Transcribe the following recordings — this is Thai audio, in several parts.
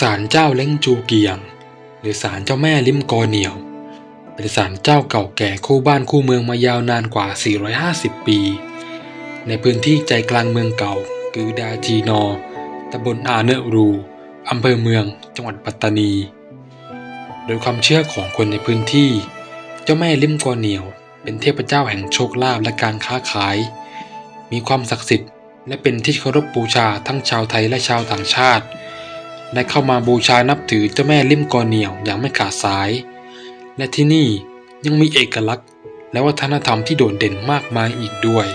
ศาลเจ้าเล้งจูเกียง หรือศาลเจ้าแม่ลิมกอเหนียว เป็นศาลเจ้าเก่าแก่คู่บ้านคู่เมืองมายาวนานกว่า 450 ปี ในพื้นที่ใจกลางเมืองเก่าคือดาจีนอตำบลอาเนอรูอำเภอเมืองจังหวัดปัตตานี โดยความเชื่อของคนในพื้นที่ เจ้าแม่ลิมกอเหนียว เป็นเทพเจ้าแห่งโชคลาภและการค้าขาย มีความศักดิ์สิทธิ์และเป็นที่เคารพบูชาทั้งชาวไทยและชาวต่างชาติ ได้เข้ามาบูชานับถือเจ้าแม่ลิมกอเหนียวอย่างไม่ขาดสาย และที่นี่ยังมีเอกลักษณ์ และวัฒนธรรมที่โดดเด่นมากมายอีกด้วย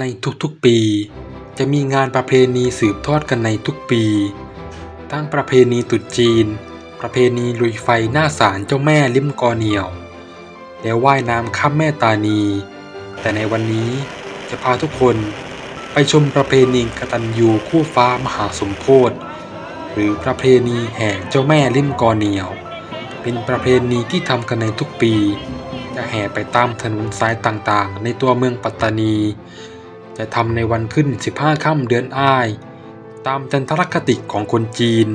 ในทุกๆปี จะมีงานประเพณีสืบทอดกันในทุกปี ทั้งประเพณีตรุษจีน ประเพณีลุยไฟหน้าศาลเจ้าแม่ลิมกอเหนียว และว่ายน้ำข้ามแม่ตานี แต่ในวันนี้จะพาทุกคนไปชมประเพณีกตัญญูคู่ฟ้ามหาสมโพธิหรือประเพณีแห่เจ้าแม่ลิมกอเหนียว เป็นประเพณีที่ทำกันในทุกปี จะแห่ไปตามถนนสายต่างๆ ในตัวเมืองปัตตานี จะทำในวันขึ้น 15 ค่ำเดือนอ้าย ตามจันทรคติของคนจีน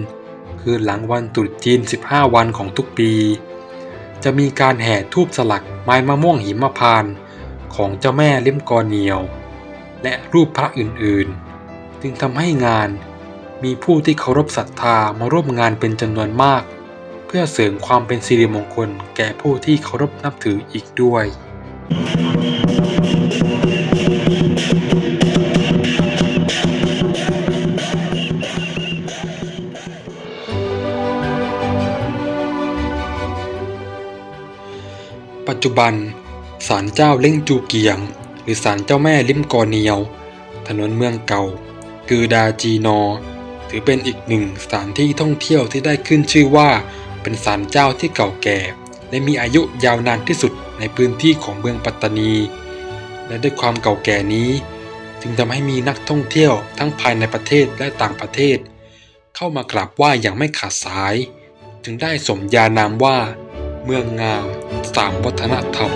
คือหลังวันตรุษจีน 15 วันของทุกปี จะมีการแห่ทูบสลักไม้มะม่วงหิมพานของเจ้าแม่เล่มกอเหนียว และรูปพระอื่นๆ จึงทำให้งานมีผู้ที่เคารพศรัทธามาร่วมงานเป็นจำนวนมาก เพื่อเสริมความเป็นสิริมงคลแก่ผู้ที่เคารพนับถืออีกด้วย ปัจจุบันศาลเจ้าเล่งจูเกียง หรือศาลเจ้าแม่ลิมกอเนียว ถนนเมืองเก่า กือดาจีนอ ถือเป็นอีกหนึ่งสถานที่ท่องเที่ยวที่ได้ขึ้นชื่อว่า เป็นศาลเจ้าที่เก่าแก่ และมีอายุยาวนานที่สุดในพื้นที่ของเมืองปัตตานี และด้วยความเก่าแก่นี้ จึงทำให้มีนักท่องเที่ยวทั้งภายในประเทศและต่างประเทศ เข้ามากราบไหว้อย่างไม่ขาดสาย จึงได้สมญานามว่า เมืองงาม สามวัฒนธรรม